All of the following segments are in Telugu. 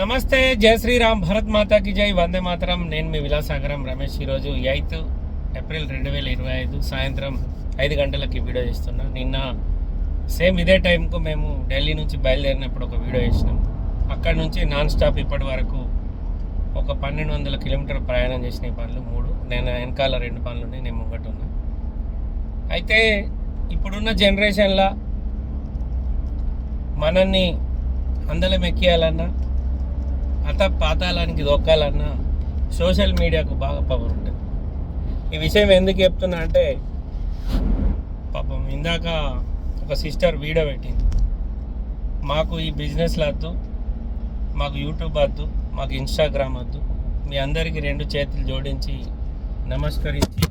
నమస్తే జయ శ్రీరామ్ భరత్ మాతాకి జై వందే మాతరం. నేను మీ విలాసాగరం రమేష్. ఈరోజు ఎయిత్ ఏప్రిల్ రెండు వేల ఇరవై ఐదు సాయంత్రం ఐదు గంటలకి వీడియో చేస్తున్నా. నిన్న సేమ్ ఇదే టైంకు మేము ఢిల్లీ నుంచి బయలుదేరినప్పుడు ఒక వీడియో చేసినాం. అక్కడ నుంచి నాన్ స్టాప్ ఇప్పటి వరకు ఒక పన్నెండు వందల కిలోమీటర్ ప్రయాణం చేసిన ఈ పనులు మూడు. నేను వెనకాల రెండు పనులు ఉన్నాయి నేను ముంగట ఉన్నా. అయితే ఇప్పుడున్న జనరేషన్లో మనల్ని అందలం ఎక్కియాలన్నా అత పాతాళానికి దొక్కాలన్నా సోషల్ మీడియాకు బాగా పవర్ ఉంటుంది. ఈ విషయం ఎందుకు చెప్తున్నా అంటే పాపం ఇందాక ఒక సిస్టర్ వీడియో పెట్టింది. మాకు ఈ బిజినెస్లు వద్దు మాకు యూట్యూబ్ వద్దు మాకు ఇన్స్టాగ్రామ్ వద్దు మీ అందరికీ రెండు చేతులు జోడించి నమస్కరించి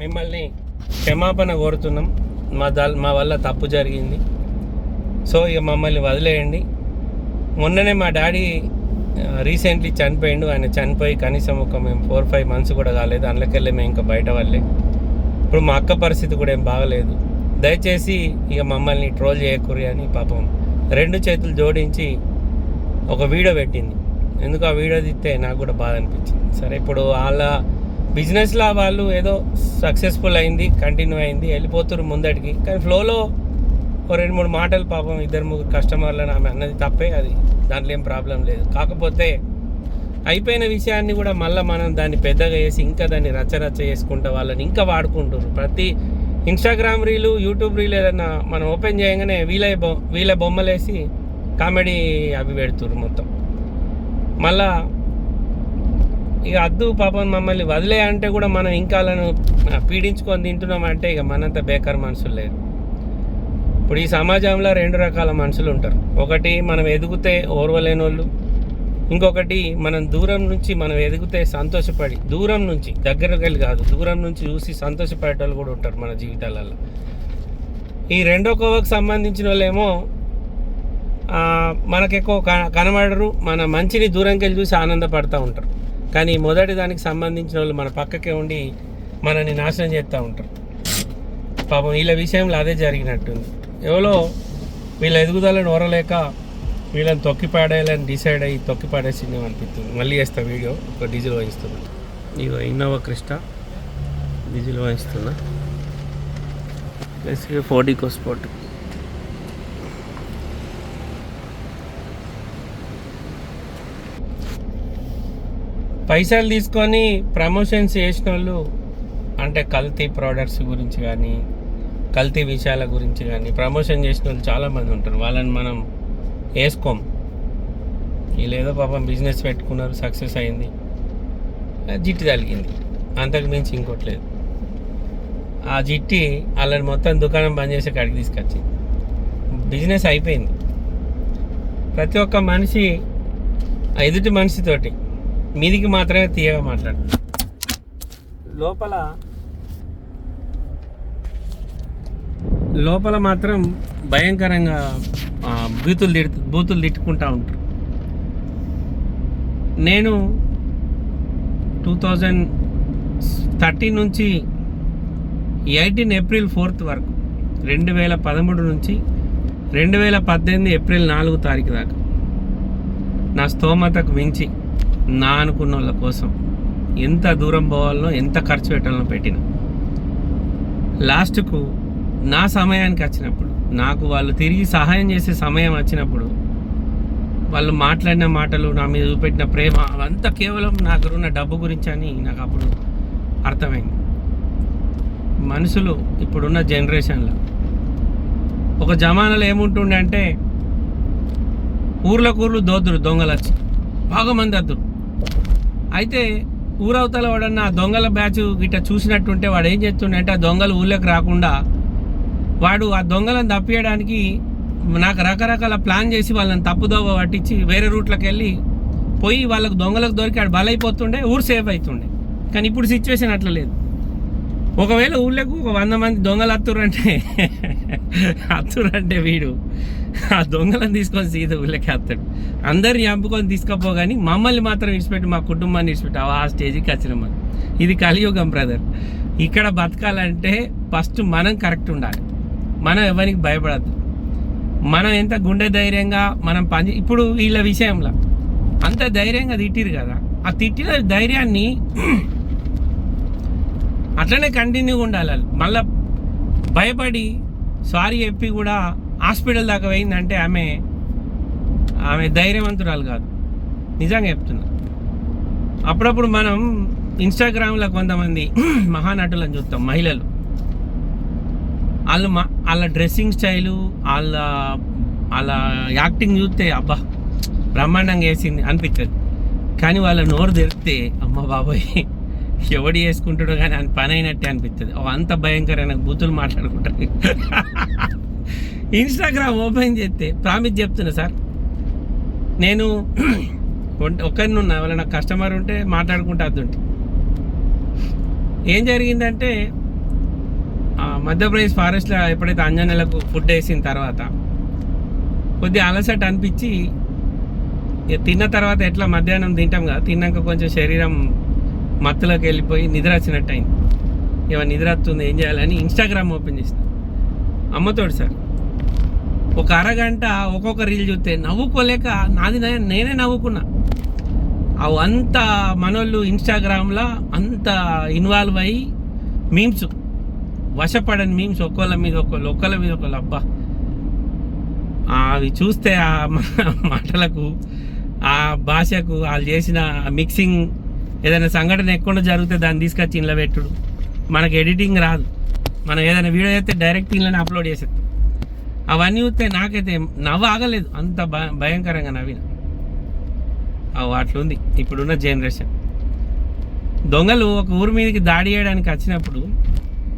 మిమ్మల్ని క్షమాపణ కోరుతున్నాం. మా దా మా వల్ల తప్పు జరిగింది. సో ఇక మమ్మల్ని వదిలేయండి. మొన్ననే మా డాడీ రీసెంట్లీ చనిపోయిండు. ఆయన చనిపోయి కనీసం ఒక మేము ఫోర్ ఫైవ్ మంత్స్ కూడా కాలేదు అందులోకెళ్ళి మేము ఇంకా బయట వాళ్ళే. ఇప్పుడు మా అక్క పరిస్థితి కూడా ఏం బాగలేదు. దయచేసి ఇక మమ్మల్ని ట్రోల్ చేయకూరి అని పాపం రెండు చేతులు జోడించి ఒక వీడియో పెట్టింది. ఎందుకు ఆ వీడియో తీస్తే నాకు కూడా బాధ అనిపించింది. సరే ఇప్పుడు వాళ్ళ బిజినెస్లో వాళ్ళు ఏదో సక్సెస్ఫుల్ అయింది కంటిన్యూ అయింది వెళ్ళిపోతున్నారు ముందటికి. కానీ ఫ్లోలో ఓ రెండు మూడు మాటలు పాపం ఇద్దరు ముగ్గురు కస్టమర్లను ఆమె అన్నది తప్పే అది దాంట్లో ఏం ప్రాబ్లం లేదు. కాకపోతే అయిపోయిన విషయాన్ని కూడా మళ్ళీ మనం దాన్ని పెద్దగా చేసి ఇంకా దాన్ని రచ్చ రచ్చ వాళ్ళని ఇంకా వాడుకుంటున్నారు. ప్రతి ఇన్స్టాగ్రామ్ రీలు యూట్యూబ్ రీలు ఏదన్నా మనం ఓపెన్ చేయగానే వీళ్ళ బొ వీళ్ళ బొమ్మలేసి కామెడీ అవి పెడుతుర్రు మొత్తం. మళ్ళా ఇక అద్దు పాపం మమ్మల్ని వదిలే అంటే కూడా మనం ఇంకా వాళ్ళను పీడించుకొని తింటున్నాం అంటే ఇక మనంత బేకార్ మనుషులు లేరు. ఇప్పుడు ఈ సమాజంలో రెండు రకాల మనుషులు ఉంటారు. ఒకటి మనం ఎదిగితే ఓర్వలేని వాళ్ళు ఇంకొకటి మనం దూరం నుంచి మనం ఎదిగితే సంతోషపడి దూరం నుంచి దగ్గరకెళ్ళి కాదు దూరం నుంచి చూసి సంతోషపడేటోళ్ళు కూడా ఉంటారు మన జీవితాలలో. ఈ రెండో కోవకు సంబంధించిన వాళ్ళేమో మనకెక్కువ మనకు ఎక్కువ కనబడరు మన మంచిని దూరంకి వెళ్ళి చూసి ఆనందపడుతూ ఉంటారు. కానీ మొదటి దానికి సంబంధించిన వాళ్ళు మన పక్కకే ఉండి మనని నాశనం చేస్తూ ఉంటారు. పాపం వీళ్ళ విషయంలో అదే జరిగినట్టుంది. ఎవరో వీళ్ళ ఎదుగుదలను ఓరలేక వీళ్ళని తొక్కి పాడేయాలని డిసైడ్ అయ్యి తొక్కి పాడేసింది అనిపిస్తుంది. మళ్ళీ చేస్తా వీడియో ఒక డీజిల్ వాయిస్తున్నా. ఇగో ఇన్నోవా క్రిస్టా డీజిల్ వాయిస్తున్నా. ప్లస్ ఫోర్టీకో స్పోర్ట్ పైసలు తీసుకొని ప్రమోషన్స్ చేసిన వాళ్ళు అంటే కల్తీ ప్రోడక్ట్స్ గురించి కానీ కల్తీ విషయాల గురించి కానీ ప్రమోషన్ చేసిన వాళ్ళు చాలామంది ఉంటారు. వాళ్ళని మనం వేసుకోం. లేదో పాపం బిజినెస్ పెట్టుకున్నారు సక్సెస్ అయింది. జిట్టి తలిగింది. అంతకు మించి ఇంకోటి లేదు. ఆ జిట్టి వాళ్ళని మొత్తం దుకాణం బంద్ చేసే కాడికి తీసుకొచ్చింది. బిజినెస్ అయిపోయింది. ప్రతి ఒక్క మనిషి ఎదుటి మనిషితోటి మీదికి మాత్రమే తీయగా మాట్లాడు లోపల లోపల మాత్రం భయంకరంగా బూతులు తిడు బూతులు తిట్టుకుంటా ఉంటారు. నేను టూ థౌజండ్ థర్టీన్ నుంచి ఎయిటీన్ ఏప్రిల్ ఫోర్త్ వరకు రెండు వేల పదమూడు నుంచి రెండు వేల పద్దెనిమిది ఏప్రిల్ నాలుగు తారీఖు దాకా నా స్తోమతకు మించి నా అనుకున్న వాళ్ళ కోసం ఎంత దూరం పోవాలో ఎంత ఖర్చు పెట్టాలో పెట్టిన. లాస్ట్కు నా సమయానికి వచ్చినప్పుడు నాకు వాళ్ళు తిరిగి సహాయం చేసే సమయం వచ్చినప్పుడు వాళ్ళు మాట్లాడిన మాటలు నా మీద చూపెట్టిన ప్రేమ అవంతా కేవలం నాకు ఉన్న డబ్బు గురించి అని నాకు అప్పుడు అర్థమైంది. మనుషులు ఇప్పుడున్న జనరేషన్లో ఒక జమానాలో ఏముంటుండే అంటే ఊర్లకు ఊర్లు దోద్దురు దొంగలు వచ్చి బాగా మంది వద్దురు అయితే ఊరవతల వాడన్న ఆ దొంగల బ్యాచ్ గిట్ట చూసినట్టుంటే వాడు ఏం చేస్తుండే అంటే ఆ దొంగలు ఊళ్ళోకి రాకుండా వాడు ఆ దొంగలను తప్పియడానికి నాకు రకరకాల ప్లాన్ చేసి వాళ్ళని తప్పుదోవ పట్టించి వేరే రూట్లకు వెళ్ళి పోయి వాళ్ళకు దొంగలకు దొరికి ఆడు బలైపోతుండే ఊరు సేఫ్ అవుతుండే కానీ ఇప్పుడు సిచ్యువేషన్ అట్లా లేదు. ఒకవేళ ఊళ్ళకు ఒక వంద మంది దొంగలు అత్తురంటే అత్తురంటే వీడు ఆ దొంగలను తీసుకొని సీత ఊళ్ళకి వస్తాడు అందరిని చంపుకొని తీసుకపో కానీ మమ్మల్ని మాత్రం ఇడిచిపెట్టి మా కుటుంబాన్ని ఇడిచిపెట్టి ఆ స్టేజ్కి వచ్చిన మనం. ఇది కలియుగం బ్రదర్ ఇక్కడ బతకాలంటే ఫస్ట్ మనం కరెక్ట్ ఉండాలి. మనం ఎవరికి భయపడద్దు. మనం ఎంత గుండె ధైర్యంగా మనం పని ఇప్పుడు వీళ్ళ విషయంలో అంత ధైర్యంగా తిట్టిరు కదా ఆ తిట్టిన ధైర్యాన్ని అట్లనే కంటిన్యూగా ఉండాలి మళ్ళీ మళ్ళా భయపడి సారీ చెప్పి కూడా హాస్పిటల్ దాకా పోయిందంటే ఆమె ఆమె ధైర్యవంతురాలు కాదు. నిజంగా చెప్తున్నా. అప్పుడప్పుడు మనం ఇన్స్టాగ్రామ్లో కొంతమంది మహానటులను చూస్తాం మహిళలు. వాళ్ళు మా వాళ్ళ డ్రెస్సింగ్ స్టైలు వాళ్ళ వాళ్ళ యాక్టింగ్ చూస్తే అబ్బా బ్రహ్మాండంగా వేసింది అనిపించదు కానీ వాళ్ళ నోరు తెరిస్తే అమ్మ బాబోయ్ ఎవడు చేసుకుంటాడో కానీ అని పని అయినట్టే అనిపిస్తుంది అంత భయంకరమైన బూతులు మాట్లాడుకుంటారు. ఇన్స్టాగ్రామ్ ఓపెన్ చేస్తే ప్రామిస్ చెప్తున్నా సార్. నేను ఒక్కరిని ఉన్నా ఎవరైనా కస్టమర్ ఉంటే మాట్లాడుకుంటా అద్దుంటే ఏం జరిగిందంటే మధ్యప్రదేశ్ ఫారెస్ట్లో ఎప్పుడైతే అంజనెలకు ఫుడ్ వేసిన తర్వాత కొద్దిగా అలసట అనిపించి ఇక తిన్న తర్వాత ఎట్లా మధ్యాహ్నం తింటాం కదా తిన్నాక కొంచెం శరీరం మత్తులోకి వెళ్ళిపోయి నిద్ర వచ్చినట్టు అయింది ఇవ నిద్ర వస్తుంది ఏం చేయాలని ఇన్స్టాగ్రామ్ ఓపెన్ చేసిన. అమ్మతోడు సార్ ఒక అరగంట ఒక్కొక్క రీల్ చూస్తే నవ్వుకోలేక నాది నేనే నవ్వుకున్నా. అవి మనోళ్ళు ఇన్స్టాగ్రామ్లో అంత ఇన్వాల్వ్ అయ్యి మీమ్స్ వశపడని మీమ్స్ ఒక్కోళ్ళ మీద ఒక్కోళ్ళు ఒక్కళ్ళ మీద ఒకళ్ళు అబ్బా. అవి చూస్తే ఆ మాటలకు ఆ భాషకు వాళ్ళు చేసిన మిక్సింగ్ ఏదైనా సంఘటన ఎక్కడ జరిగితే దాన్ని తీసుకొచ్చి ఇంట్లో పెట్టుడు. మనకి ఎడిటింగ్ రాదు. మనం ఏదైనా వీడియో చేస్తే డైరెక్ట్ ఇంట్లోనే అప్లోడ్ చేసేస్తాం. అవన్నీ చూస్తే నాకైతే నవ్వు ఆగలేదు. అంత భయంకరంగా నవ్విన. అట్లుంది. ఇప్పుడున్న జనరేషన్ దొంగలు ఒక ఊరి మీదకి దాడి చేయడానికి వచ్చినప్పుడు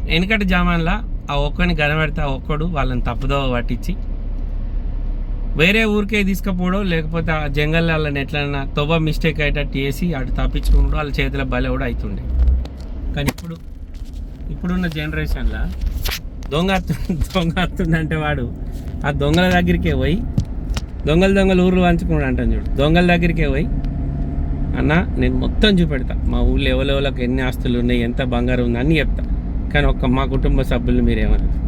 వెనకటి జామాన్లా ఆ ఒక్కడిని కనబడితే ఆ ఒక్కడు వాళ్ళని తప్పుదోవ పట్టించి వేరే ఊరికే తీసుకుపోవడం లేకపోతే ఆ జంగల్ వాళ్ళని ఎట్లన్నా తొవ్వ మిస్టేక్ అయ్యేటట్టు చేసి అటు తప్పించుకుంటూ వాళ్ళ చేతిలో బలి కూడా అవుతుండే కానీ ఇప్పుడు ఇప్పుడున్న జనరేషన్లో దొంగ దొంగ వస్తుందంటే వాడు ఆ దొంగల దగ్గరికే పోయి దొంగలు దొంగలు ఊర్లు పంచుకున్నాడు అంటాను చూడు. దొంగల దగ్గరికే పోయి అన్న నేను మొత్తం చూపెడతా. మా ఊళ్ళో ఎవరెవరికి ఎన్ని ఆస్తులు ఉన్నాయి ఎంత బంగారం ఉంది అన్నీ చెప్తా. కానీ ఒక్క మా కుటుంబ సభ్యులు మీరేమన్నారు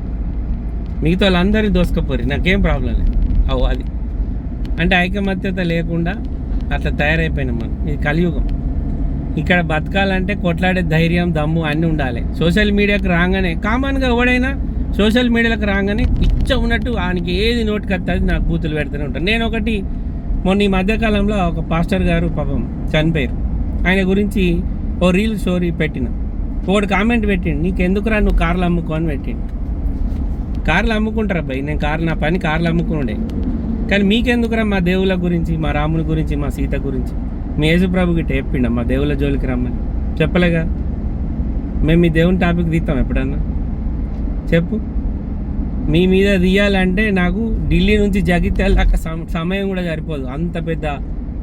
మిగతా వాళ్ళందరినీ దోసుకపోరు. నాకేం ప్రాబ్లం లేదు. అవు అది. అంటే ఐకమత్యత లేకుండా అట్లా తయారైపోయినాం మనం. ఇది కలియుగం. ఇక్కడ బతకాలంటే కొట్లాడే ధైర్యం దమ్ము అన్నీ ఉండాలి. సోషల్ మీడియాకి రాగానే కామన్గా ఎవడైనా సోషల్ మీడియాలకు రాగానే ఇచ్చ ఉన్నట్టు ఆయనకి ఏది నోటికి వస్తుంది నాకు బూతులు పెడుతూనే ఉంటాను నేను ఒకటి మొన్న ఈ మధ్యకాలంలో ఒక పాస్టర్ గారు పాపం చనిపోయారు. ఆయన గురించి ఓ రీల్ స్టోరీ పెట్టిన. ఒకటి కామెంట్ పెట్టిండు నీకు ఎందుకురా నువ్వు కార్లు అమ్ముకో అని పెట్టిండు. కార్లు అమ్ముకుంటారు అబ్బాయి నేను కార్ నా పని కార్లు అమ్ముకుండే కానీ మీకెందుకురా మా దేవుళ్ళ గురించి మా రాముని గురించి మా సీత గురించి? మీ యేసుప్రభుకి చెప్పిండ మా దేవుళ్ళ జోలికి రమ్మని? చెప్పలేగా? మేము మీ దేవుని టాపిక్ తీస్తాం ఎప్పుడన్నా? చెప్పు. మీ మీద తీయాలంటే నాకు ఢిల్లీ నుంచి జగిత్యాల దాకా సమ- సమయం కూడా సరిపోదు. అంత పెద్ద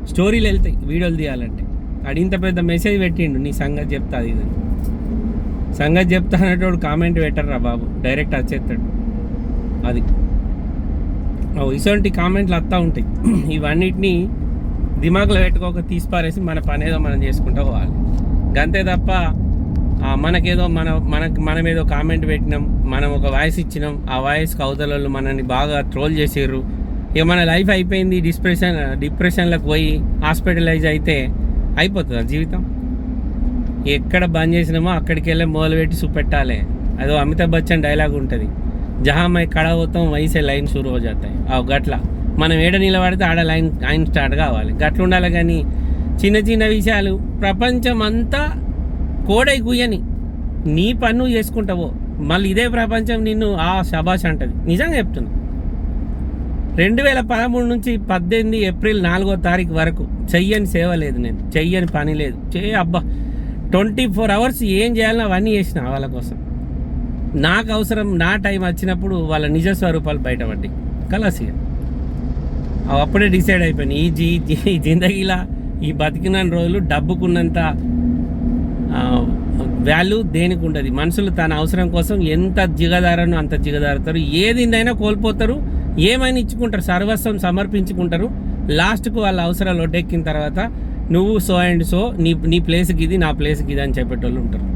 స్టోరీలు వెళ్తాయి వీడియోలు తీయాలంటే. అడి ఇంత పెద్ద మెసేజ్ పెట్టిండు నీ సంగతి చెప్తా ఇది సంగతి చెప్తా అనేటోడు కామెంట్ పెట్టరా బాబు. డైరెక్ట్ వచ్చేస్తాడు అది. ఓ, ఇటువంటి కామెంట్లు వస్తూ ఉంటాయి. ఇవన్నిటిని దిమాగ్లో పెట్టుకోక తీసిపారేసి మన పని ఏదో మనం చేసుకుంటూ పోవాలి. గంతే తప్ప మనకేదో మన మనకు మనం ఏదో కామెంట్ పెట్టినాం మనం ఒక వాయిస్ ఇచ్చినాం ఆ వాయిస్ కౌతలలో మనల్ని బాగా ట్రోల్ చేసారు ఇక మన లైఫ్ అయిపోయింది డిప్రెషన్ డిప్రెషన్లకు పోయి హాస్పిటలైజ్ అయితే అయిపోతుంది జీవితం? ఎక్కడ బంద్ చేసినామో అక్కడికి వెళ్ళి మొదలుపెట్టి చూపెట్టాలి. అదో అమితాబ్ బచ్చన్ డైలాగ్ ఉంటుంది. జహామై కడ పోతాం వయసే లైన్ షురు హో జాతాయి ఆ గట్ల. మనం ఏడ నిలబడితే ఆడ లైన్ లైన్ స్టార్ట్ కావాలి. గట్ల ఉండాలి కానీ చిన్న చిన్న విషయాలు ప్రపంచం అంతా కోడై గుయ్యని నీ పన్ను చేసుకుంటావో మళ్ళీ ఇదే ప్రపంచం నిన్ను ఆ శబాష్ అంటది. నిజంగా చెప్తున్నా. రెండు వేల పదమూడు నుంచి పద్దెనిమిది ఏప్రిల్ నాలుగో తారీఖు వరకు చెయ్యని సేవ లేదు నేను. చెయ్యని పని లేదు. చే అబ్బా. ట్వంటీ ఫోర్ అవర్స్ ఏం చేయాలో అవన్నీ చేసిన వాళ్ళ కోసం. నాకు అవసరం నా టైం వచ్చినప్పుడు వాళ్ళ నిజ స్వరూపాలు బయటపడ్డాయి. కలాసి అవి అప్పుడే డిసైడ్ అయిపోయినాయి. ఈ జీ జీ- ఈ జిందగీలా ఈ బతికిన రోజులు డబ్బుకున్నంత వాల్యూ దేనికి ఉండదు. మనుషులు తన అవసరం కోసం ఎంత జిగదారనో అంత జిగదారుతారు. ఏదిందైనా కోల్పోతారు. ఏమైనా ఇచ్చుకుంటారు. సర్వస్వం సమర్పించుకుంటారు. లాస్ట్కు వాళ్ళ అవసరాలు ఒడ్డెక్కిన తర్వాత నువ్వు సో అండ్ సో నీ నీ ప్లేస్కి ఇది నా ప్లేస్కి ఇది అని చెప్పేటోళ్ళు ఉంటారు.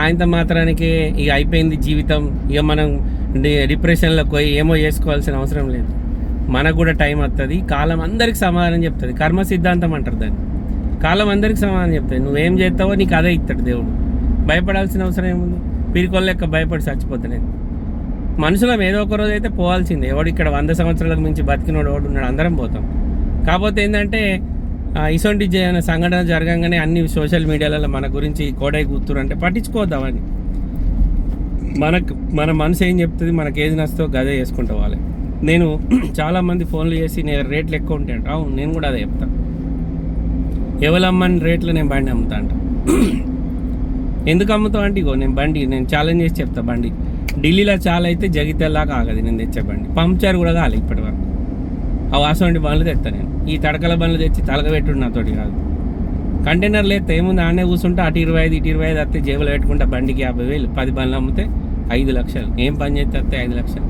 ఆయనతో మాత్రానికి ఇక అయిపోయింది జీవితం. ఇక మనం డిప్రెషన్లో డిప్రెషన్లోకి పోయి ఏమో చేసుకోవాల్సిన అవసరం లేదు. మనకు కూడా టైం వస్తుంది కాలం అందరికి సమాధానం చెప్తుంది. కర్మ సిద్ధాంతం అంటారు దాన్ని. కాలం అందరికి సమాధానం చెప్తుంది. నువ్వేం చేస్తావో నీకు అదే ఇస్తాడు దేవుడు. భయపడాల్సిన అవసరం ఏముంది? పిరికొల్ల లెక్క భయపడి చచ్చిపోతున్నాయి మనుషులం ఏదో ఒక రోజు అయితే పోవాల్సిందే. ఎవడు ఇక్కడ వంద సంవత్సరాలకు మించి బతికినోడు ఎవడు ఉన్నాడు అందరం పోతాం. కాకపోతే ఏంటంటే ఇసొంటి సంఘటన జరగంగానే అన్ని సోషల్ మీడియాలలో మన గురించి కోడై కూతురు అంటే పట్టించుకోవద్దామని. మనకు మన మనసు ఏం చెప్తుంది మనకి ఏది నచ్చుతో గదే చేసుకుంటా వాళ్ళే. నేను చాలామంది ఫోన్లు చేసి నేను రేట్లు ఎక్కువ ఉంటాయి అవును నేను కూడా అదే చెప్తా. ఎవరమ్మని రేట్లు నేను బండి అమ్ముతా అంట. ఎందుకు అమ్ముతావు అంటే ఇగో నేను బండి నేను ఛాలెంజ్ చేసి చెప్తా బండి. ఢిల్లీలో చాలా అయితే జగిత్యాలాగా ఆగదు నేను తెచ్చే బండి. పంచర్ కూడా కాలేదు ఇప్పటి వరకు. ఆ వాసంటి బండ్లు తెస్తా నేను. ఈ తడకల బండ్లు తెచ్చి తలగబెట్టుడు నాతోటి కాదు. కంటైనర్ లేస్తే ఏముంది? ఆడనే కూర్చుంటే అటు ఇరవై ఐదు ఇటు ఇరవై ఐదు వస్తే జేబులో పెట్టుకుంటే బండికి యాభై వేలు పది బండ్లు అమ్మితే ఐదు లక్షలు. ఏం పని చేస్తే వస్తే ఐదు లక్షలు.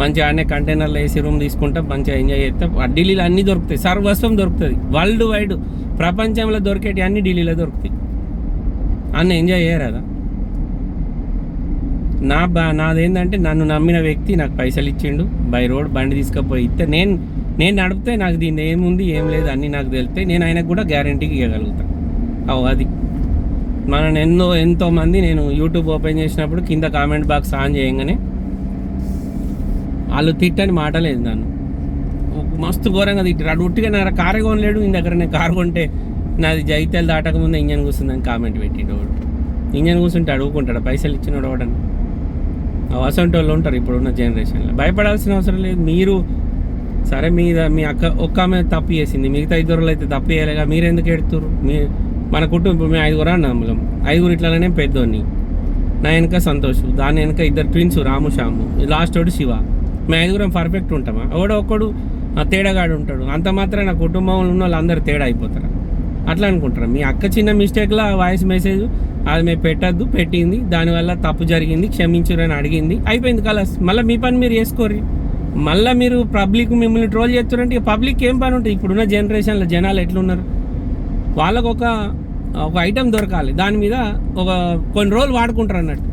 మంచిగా ఆడనే కంటైనర్లో వేసి రూమ్ తీసుకుంటా మంచిగా ఎంజాయ్ చేస్తే ఆ ఢిల్లీలో అన్నీ దొరుకుతాయి. సర్వస్వం దొరుకుతుంది. వరల్డ్ వైడ్ ప్రపంచంలో దొరికేటి అన్ని ఢిల్లీలో దొరుకుతాయి. అన్న ఎంజాయ్ చేయరాదా నా బా నాదేంటంటే నన్ను నమ్మిన వ్యక్తి నాకు పైసలు ఇచ్చిండు బై రోడ్ బండి తీసుకుపోయి ఇస్తే నేను నేను నడిపితే నాకు దీన్ని ఏముంది ఏం లేదు అన్నీ నాకు తెలితే నేను ఆయనకు కూడా గ్యారంటీకి ఇవ్వగలుగుతాను అవు అది. మనం ఎన్నో ఎంతో మంది నేను యూట్యూబ్ ఓపెన్ చేసినప్పుడు కింద కామెంట్ బాక్స్ ఆన్ చేయగానే వాళ్ళు తిట్టని మాట లేదు నన్ను. మస్తు ఘోరంగా తిట్టారు. ఉట్టిగా నా కారు కొనలేడు నీ దగ్గర నేను కారు కొంటే నాది జైతాలు దాటక ముందు ఇంజన్ కూర్చుందని కామెంట్ పెట్టిండు ఇంజన్ కూర్చుంటే అడుగుకుంటాడు పైసలు ఇచ్చినాడు వాడని అసంటి వాళ్ళు ఉంటారు ఇప్పుడున్న జనరేషన్లో భయపడాల్సిన అవసరం లేదు. మీరు సరే మీ మీ అక్క ఒక్క ఆమె తప్పు చేసింది. మిగతా ఇద్దరు అయితే తప్పు చేయలేగా మీరు ఎందుకు ఎడుతురు మీ మన కుటుంబం మేము ఐదుగురు అన్నములం ఐదుగురు ఇట్లానే పెద్దోని నా వెనక సంతోష్ దాని వెనక ఇద్దరు ట్విన్స్ రాము శ్యాము. లాస్ట్ వాడు శివ. మేము ఐదుగురం పర్ఫెక్ట్ ఉంటామా? ఎవడో ఒక్కడు ఆ, తేడాగాడు ఉంటాడు. అంత మాత్రం నా కుటుంబంలో ఉన్న వాళ్ళందరూ తేడా అయిపోతారు? అట్లా అనుకుంటారు? మీ అక్క చిన్న మిస్టేక్లో వాయిస్ మెసేజ్ అది మేము పెట్టద్దు పెట్టింది. దానివల్ల తప్పు జరిగింది క్షమించురని అడిగింది. అయిపోయింది కలస్. మళ్ళీ మీ పని మీరు చేసుకోర్రీ. మళ్ళీ మీరు పబ్లిక్ మిమ్మల్ని ట్రోల్ చేస్తారంటే ఇక పబ్లిక్ ఏం పని ఉంటుంది? ఇప్పుడున్న జనరేషన్లో జనాలు ఎట్లున్నారు? వాళ్ళకు ఒక ఒక ఐటెం దొరకాలి. దాని మీద ఒక కొన్ని రోజులు వాడుకుంటారు అన్నట్టు.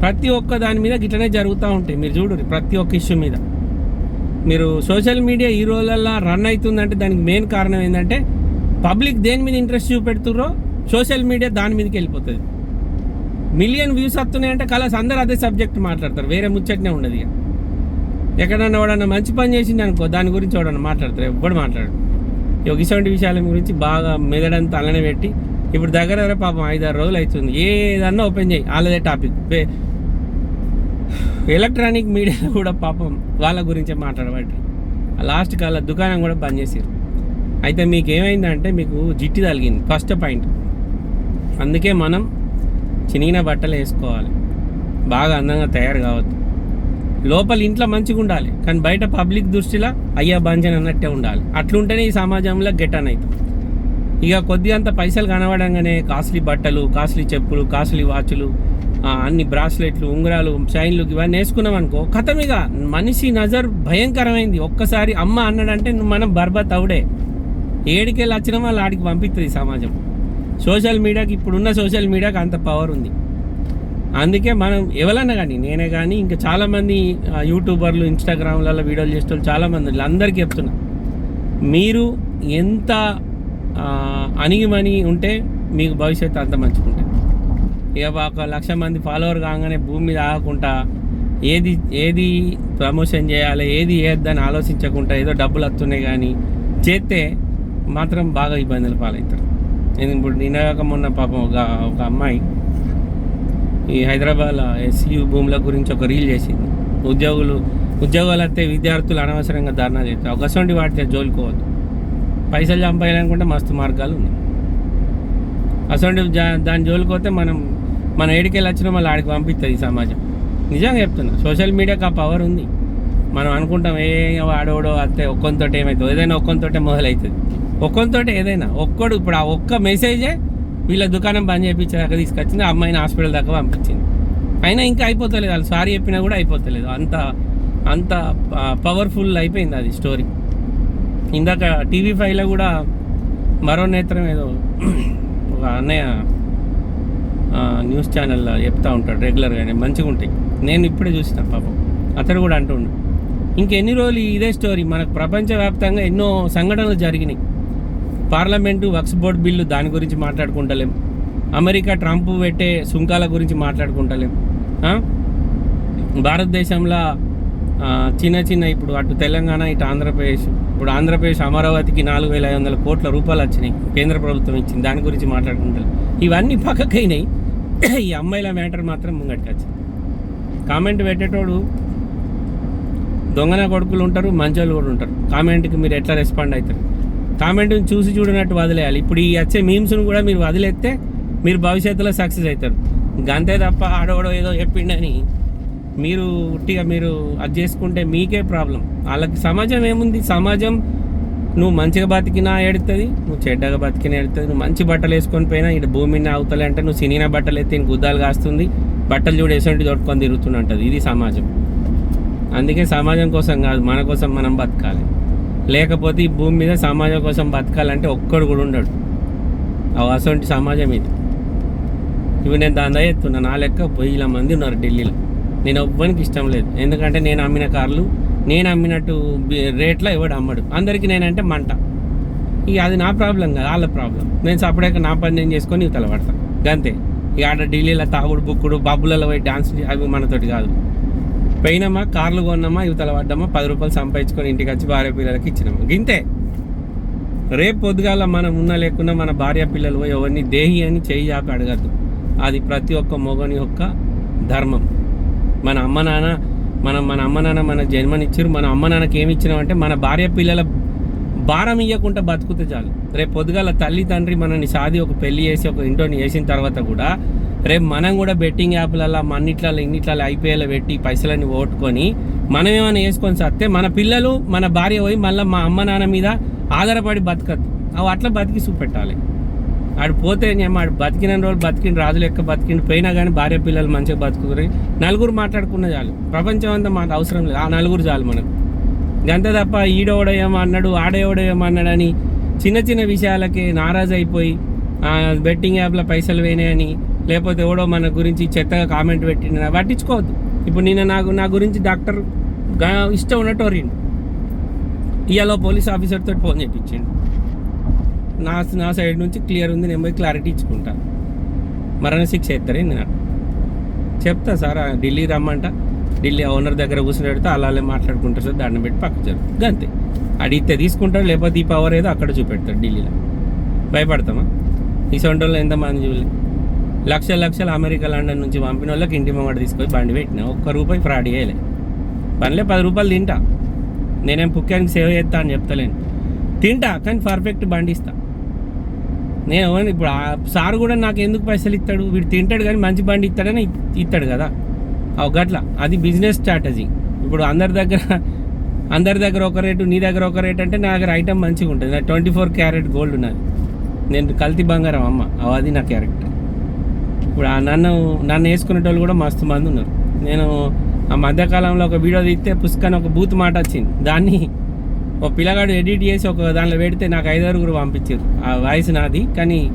ప్రతి ఒక్క దాని మీద గిట్లనే జరుగుతూ ఉంటాయి. మీరు చూడరు ప్రతి ఒక్క ఇష్యూ మీద. మీరు సోషల్ మీడియా ఈ రోజులల్లో రన్ అవుతుందంటే దానికి మెయిన్ కారణం ఏంటంటే పబ్లిక్ దేని మీద ఇంట్రెస్ట్ చూపెడుతుర్రో సోషల్ మీడియా దాని మీదకి వెళ్ళిపోతుంది. మిలియన్ వ్యూస్ వస్తున్నాయంటే కలర్స్ అందరూ అదే సబ్జెక్ట్ మాట్లాడతారు. వేరే ముచ్చటనే ఉండదు ఇక. ఎక్కడన్నా ఎవడన్నా మంచి పని చేసింది అనుకో దాని గురించి ఎవడన్నా మాట్లాడతారు? ఎవ్వడు మాట్లాడు ఇక ఇటువంటి విషయాల గురించి బాగా మెదడంతా అలానే పెట్టి ఇప్పుడు దగ్గర దగ్గర పాపం ఐదారు రోజులు అవుతుంది. ఏదన్నా ఓపెన్ చేయి. వాళ్ళదే టాపిక్. ఎలక్ట్రానిక్ మీడియా కూడా పాపం వాళ్ళ గురించే మాట్లాడబట్టి లాస్ట్ కాల దుకాణం కూడా బంద్ చేసారు అయితే మీకు ఏమైందంటే మీకు జిట్టి తగిలింది. First point. అందుకే మనం చినిగిన బట్టలు వేసుకోవాలి. బాగా అందంగా తయారు కావద్దు. లోపల ఇంట్లో మంచిగా ఉండాలి. కానీ బయట పబ్లిక్ దృష్టిలో అయ్యా బంజన్ అన్నట్టే ఉండాలి. అట్లుంటేనే ఈ సమాజంలో గెటన్ అవుతాం. ఇక కొద్దిగా అంత పైసలు కనబడంగానే కాస్ట్లీ బట్టలు కాస్ట్లీ చెప్పులు కాస్ట్లీ వాచ్లు అన్ని బ్రాస్లెట్లు ఉంగరాలు చైన్లు ఇవన్నీ వేసుకున్నాం అనుకో కథం మనిషి నజర్ భయంకరమైంది. ఒక్కసారి అమ్మ అన్నాడంటే నువ్వు మనం బర్బత్ అవుడే. ఏడికెళ్ళి వచ్చిన వాళ్ళు ఆడికి పంపిస్తుంది ఈ సమాజం. సోషల్ మీడియాకి ఇప్పుడున్న సోషల్ మీడియాకి అంత పవర్ ఉంది. అందుకే మనం ఎవరన్నా కానీ నేనే కానీ ఇంకా చాలామంది యూట్యూబర్లు ఇన్స్టాగ్రామ్లలో వీడియోలు చేసే వాళ్ళు చాలామంది అందరికీ చెప్తున్నా. మీరు ఎంత అణిగిమణి ఉంటే మీకు భవిష్యత్తు అంత మంచిగా ఉంటుంది ఇక ఒక లక్ష మంది ఫాలోవర్ కాగానే భూమి మీద ఆగకుండా ఏది ఏది ప్రమోషన్ చేయాలి ఏది ఏద్దని ఆలోచించకుండా ఏదో డబ్బులు వస్తున్నాయి కానీ చేస్తే మాత్రం బాగా ఇబ్బందులు పాలవుతారు. నేను ఇప్పుడు నిన్నగాక మొన్న పాపం ఒక ఒక అమ్మాయి ఈ హైదరాబాద్ ఎస్యూ భూముల గురించి ఒక రీల్ చేసింది. ఉద్యోగులు ఉద్యోగాలు వస్తే విద్యార్థులు అనవసరంగా ధర్నా చేస్తారు. ఒకసంటి వాటితే జోలుకోవద్దు పైసలు చంపేయాలనుకుంటే మస్తు మార్గాలు ఉన్నాయి. అసలు దాని జోలుకోతే మనం మన ఏడికెళ్ళి వచ్చినా మళ్ళీ ఆడికి పంపిస్తుంది ఈ సమాజం. నిజంగా చెప్తున్నా సోషల్ మీడియాకి ఆ పవర్ ఉంది. మనం అనుకుంటాం ఏ వాడోడో అత్తే ఒక్కొంతో ఏమవుతుంది ఏదైనా ఒక్కొంతోటే మొదలవుతుంది ఒక్కొంతోటే ఏదైనా ఒక్కడు ఇప్పుడు ఆ ఒక్క మెసేజే వీళ్ళ దుకాణం బంద్ చేయించేదాకా తీసుకొచ్చింది ఆ అమ్మాయిని హాస్పిటల్ దాకా పంపించింది. అయినా ఇంకా అయిపోతలేదు వాళ్ళు సారీ చెప్పినా కూడా అయిపోతలేదు. అంత అంత పవర్ఫుల్ అయిపోయింది అది స్టోరీ ఇందాక టీవీ ఫైవ్లో కూడా మరో నేత్రం ఏదో ఒక అన్నయ్య న్యూస్ ఛానల్లో చెప్తా ఉంటాడు రెగ్యులర్గానే మంచిగా ఉంటాయి. నేను ఇప్పుడే చూసిన పాపం. అతడు కూడా అంటుండు ఇంకెన్ని రోజులు ఇదే స్టోరీ మనకు ప్రపంచవ్యాప్తంగా ఎన్నో సంఘటనలు జరిగినాయి. పార్లమెంటు వక్స్ బోర్డ్ బిల్లు దాని గురించి మాట్లాడుకుంటలేం. అమెరికా ట్రంప్ పెట్టే సుంకాల గురించి మాట్లాడుకుంటలేం. భారతదేశంలో చిన్న చిన్న ఇప్పుడు అటు తెలంగాణ ఇటు ఆంధ్రప్రదేశ్ ఇప్పుడు ఆంధ్రప్రదేశ్ అమరావతికి నాలుగు వేల ఐదు వందల కోట్ల రూపాయలు వచ్చినాయి కేంద్ర ప్రభుత్వం ఇచ్చింది దాని గురించి మాట్లాడుకుంటారు ఇవన్నీ పక్కకైనాయి. ఈ అమ్మాయిల మ్యాటర్ మాత్రం ముంగటికి వచ్చింది కామెంట్ పెట్టేటోడు దొంగన కొడుకులు ఉంటారు మంచోళ్ళు కూడా ఉంటారు. కామెంట్కి మీరు ఎట్లా రెస్పాండ్ అవుతారు? కామెంట్ని చూసి చూడనట్టు వదిలేయాలి. ఇప్పుడు ఈ వచ్చే మీమ్స్ను కూడా మీరు వదిలేస్తే మీరు భవిష్యత్తులో సక్సెస్ అవుతారు. అంతే తప్ప ఆడవాడో ఏదో చెప్పిండని మీరు ఉట్టిగా మీరు అది చేసుకుంటే మీకే ప్రాబ్లం వాళ్ళకి సమాజం ఏముంది? సమాజం నువ్వు మంచిగా బతికినా ఎడుతుంది నువ్వు చెడ్డగా బతికినా ఎడుతుంది నువ్వు మంచి బట్టలు వేసుకొని పోయినా ఇటు భూమిని అవుతలే అంటే నువ్వు సినిమా బట్టలు ఎత్తి ఇంక గుద్దాలు కాస్తుంది బట్టలు చూడు ఎసంటి తొట్టుకొని తిరుగుతుంటుంది ఇది సమాజం. అందుకే సమాజం కోసం కాదు మన కోసం మనం బతకాలి. లేకపోతే ఈ భూమి మీద సమాజం కోసం బతకాలంటే ఒక్కడు కూడా ఉండడు. అవి సమాజం ఇది. ఇవి నేను దాని ఎత్తున్నా నా లెక్క పొయ్యిల మంది ఉన్నారు ఢిల్లీలో. నేను ఎవ్వరికి ఇష్టం లేదు. ఎందుకంటే నేను అమ్మిన కార్లు నేను అమ్మినట్టు రేట్లో ఎవడు అమ్మడు. అందరికీ నేనంటే మంట. ఇక అది నా ప్రాబ్లం కాదు వాళ్ళ ప్రాబ్లం. నేను సపరేట్గా నా పని నేను చేసుకొని తలపడతాను అంతే గంతే. ఇక ఆడ ఢిల్లీలో తాగుడు బుక్కుడు బబ్బులలో పోయి డాన్స్ అవి మనతోటి కాదు. పోయినామా కార్లు కొన్నామా ఇవతల పడ్డామా పది రూపాయలు సంపాదించుకొని ఇంటికి వచ్చి భార్య పిల్లలకి ఇచ్చినామా? గింతే. రేపు పొద్దుగాల మనం ఉన్నా లేకున్నా మన భార్య పిల్లలు పోయి ఎవరిని దేహి అని చేయి చాపి అడగద్దు. అది ప్రతి ఒక్క మొగని యొక్క ధర్మం. మన అమ్మ నాన్న మనం మన అమ్మ నాన్న మన జన్మనిచ్చారు. మన అమ్మ నాన్నకి ఏమి ఇచ్చినామంటే మన భార్య పిల్లల భారం ఇవ్వకుండా బతుకుతే చాలు. రేపు పొద్దుగాల తల్లి తండ్రి మనని సాది ఒక పెళ్ళి చేసి ఒక ఇంట్లోని వేసిన తర్వాత కూడా రేపు మనం కూడా బెట్టింగ్ యాప్లలో మన్నిట్లలో ఇన్నిట్లలో ఐపీఎల్ పెట్టి పైసలన్నీ ఓట్టుకొని మనం ఏమైనా వేసుకొని సత్తే మన పిల్లలు మన భార్య పోయి మళ్ళీ మా అమ్మ నాన్న మీద ఆధారపడి బతకద్దు. అవి అట్లా బతికి చూపెట్టాలి. ఆడు పోతే నేను ఆడు బతికిన రోజులు బతికిన రాజు లెక్క బతికిండు పోయినా కానీ భార్య పిల్లలు మంచిగా బతుకుతారు నలుగురు మాట్లాడుకున్న చాలు. ప్రపంచం అంతా మాకు అవసరం లేదు. ఆ నలుగురు చాలు మనకు. ఎంత తప్ప ఈడోడో ఏమో అన్నాడు ఆడేవాడో ఏమో అన్నాడని చిన్న చిన్న విషయాలకి నారాజ్ అయిపోయి బెట్టింగ్ యాప్లో పైసలు వేయని లేకపోతే ఎవడో మన గురించి చెత్తగా కామెంట్ పెట్టిన పట్టించుకోవద్దు. ఇప్పుడు నిన్న నాకు నా గురించి డాక్టర్ ఇష్టం ఉన్నట్టు వరిండు ఇవాళ పోలీస్ ఆఫీసర్తో ఫోన్ చేయించండి నా నా సైడ్ నుంచి క్లియర్ ఉంది నేను పోయి క్లారిటీ ఇచ్చుకుంటా. మరణ శిక్ష ఎత్తారేంది నాకు. చెప్తా సార్ ఢిల్లీ రమ్మంట. ఢిల్లీ ఓనర్ దగ్గర కూర్చుని పెడితే అలాగే మాట్లాడుకుంటారు సార్ దాన్ని పెట్టి పక్క జరుగుతుంది అంతే అడిగితే తీసుకుంటాడు లేకపోతే ఈ పవర్ ఏదో అక్కడ చూపెడతాడు ఢిల్లీలో. భయపడతామా? ఈ సొంట ఎంతమంది చూడలేదు లక్షల అమెరికా లండన్ నుంచి పంపిన వాళ్ళకి ఇంటి ముంగట తీసుకొని బండి పెట్టిన. ఒక్క రూపాయి ఫ్రాడ్ చేయలే. పనిలే పది రూపాయలు తింటా. నేనేం పుక్కానికి సేవ్ చేస్తా అని చెప్తలేను. తింటా కానీ పర్ఫెక్ట్ బండి ఇస్తా. నేను ఇప్పుడు ఆ సార్ కూడా నాకు ఎందుకు పైసలు ఇస్తాడు? వీడు తింటాడు కానీ మంచి బండి ఇస్తాడని ఇస్తాడు కదా. అవు గట్ల. అది బిజినెస్ స్ట్రాటజీ. ఇప్పుడు అందరి దగ్గర అందరి దగ్గర ఒక రేటు నీ దగ్గర ఒక రేట్ అంటే నా దగ్గర ఐటమ్ మంచిగా ఉంటుంది నా ట్వంటీ ఫోర్ క్యారెట్ గోల్డ్ ఉన్నది. నేను కల్తీ బంగారం అమ్మ. అది నా క్యారెక్టర్. ఇప్పుడు ఆ నన్ను నన్ను వేసుకునేటోళ్ళు కూడా మస్తు మంది ఉన్నారు. నేను ఆ మధ్యకాలంలో ఒక వీడియో తీస్తే పుస్తకాన్ని ఒక బూత్ మాట వచ్చింది. దాన్ని ఒక పిల్లగాడు ఎడిట్ చేసి ఒక దాంట్లో పెడితే నాకు ఐదారుగురు పంపించారు. ఆ వాయిస్ నాది కానీ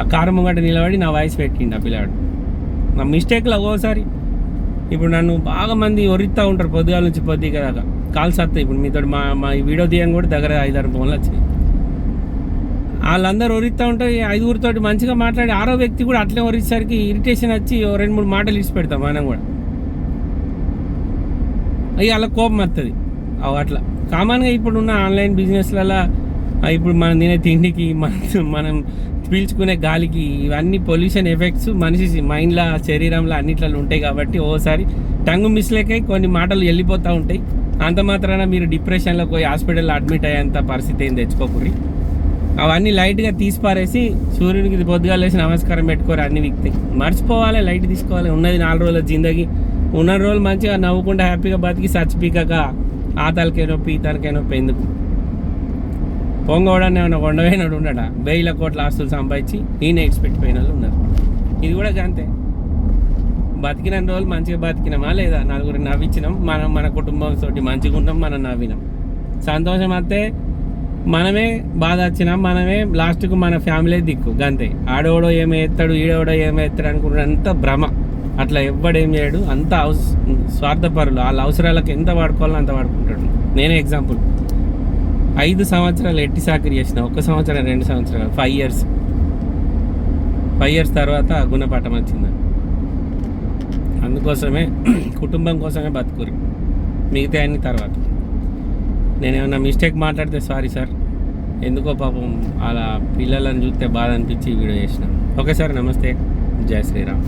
ఆ కారు ముంగట నిలబడి నా వాయిస్ పెట్టిండు ఆ పిల్లగాడు. నా మిస్టేక్లో ఒక్కోసారి. ఇప్పుడు నన్ను బాగా మంది ఒరిస్తూ ఉంటారు పొద్దుగాల నుంచి పొద్దుగా దాకా. కాల్స్ వస్తాయి ఇప్పుడు మీతో మా మా ఈ వీడియో తీయంగా కూడా దగ్గర ఐదారు ఫోన్లు వచ్చినాయి. వాళ్ళందరూ ఒరిస్తూ ఉంటారు. ఈ ఐదుగురితోటి మంచిగా మాట్లాడి ఆరో వ్యక్తి కూడా అట్లే ఒరిసేసరికి ఇరిటేషన్ వచ్చి ఓ రెండు మూడు మాటలు ఇచ్చి పెడతాం మనం కూడా. అవి అలా కోపం వస్తుంది అవి అట్లా. కామన్గా ఇప్పుడున్న ఆన్లైన్ బిజినెస్లలో ఇప్పుడు మనం తినే తిండికి మనం మనం పీల్చుకునే గాలికి ఇవన్నీ పొల్యూషన్ ఎఫెక్ట్స్ మనిషి మైండ్లో శరీరంలో అన్నిట్లలో ఉంటాయి కాబట్టి ఓసారి టంగు మిస్లేకై కొన్ని మాటలు వెళ్ళిపోతూ ఉంటాయి. అంత మాత్రాన మీరు డిప్రెషన్లో పోయి హాస్పిటల్లో అడ్మిట్ అయ్యేంత పరిస్థితి ఏం తెచ్చుకోకూరి అవన్నీ లైట్గా తీసి పారేసి సూర్యునికి పొద్దుగా లేసి నమస్కారం పెట్టుకోరు అన్ని వ్యక్తి. మర్చిపోవాలి లైట్ తీసుకోవాలి. ఉన్నది నాలుగు రోజుల జిందగీ. ఉన్న రోజులు మంచిగా నవ్వుకుంటా హ్యాపీగా బతికి చచ్చిపీకక ఆ తలకే నొప్పి ఈ తలకే నొప్పి ఎందుకు? పొంగోడని ఏమైనా కొండపోయినాడు ఉన్నాడా? వేల కోట్ల ఆస్తులు సంపాదించి ఈయన పెట్టిపోయిన వాళ్ళు ఉన్నారు. ఇది కూడా అంతే బతికిన రోజులు మంచిగా బతికినామా లేదా? నలుగురు నవ్వించినాం మనం మన కుటుంబంతో మంచిగా ఉంటాం మనం నవ్వినాం. సంతోషం అయితే మనమే బాధ వచ్చినా మనమే లాస్ట్కు మన ఫ్యామిలీ దిక్కు గంతే. ఆడోడో ఏమి ఎత్తాడు ఈడోడో ఏమి ఎత్తాడు అనుకున్నంత భ్రమ. అట్లా ఎవ్వడేం చేయడు. అంత అవస స్వార్థపరులు వాళ్ళ అవసరాలకు ఎంత వాడుకోవాలో అంత వాడుకుంటాడు. నేనే ఎగ్జాంపుల్ ఐదు సంవత్సరాలు ఎట్టి సాకరి చేసిన ఒక సంవత్సరం రెండు సంవత్సరాలు ఫైవ్ ఇయర్స్ ఫైవ్ ఇయర్స్ తర్వాత గుణపాఠం వచ్చింది. అందుకోసమే కుటుంబం కోసమే బతుకురు మిగతా అన్ని తర్వాత. నేను ఏమన్నా మిస్టేక్ మాట్లాడితే సారీ సార్ ఎందుకో పాపం అలా పిల్లలను చూస్తే బాధ అనిపించి వీడియో చేసిన. ఓకే సార్ నమస్తే. జై శ్రీరామ్.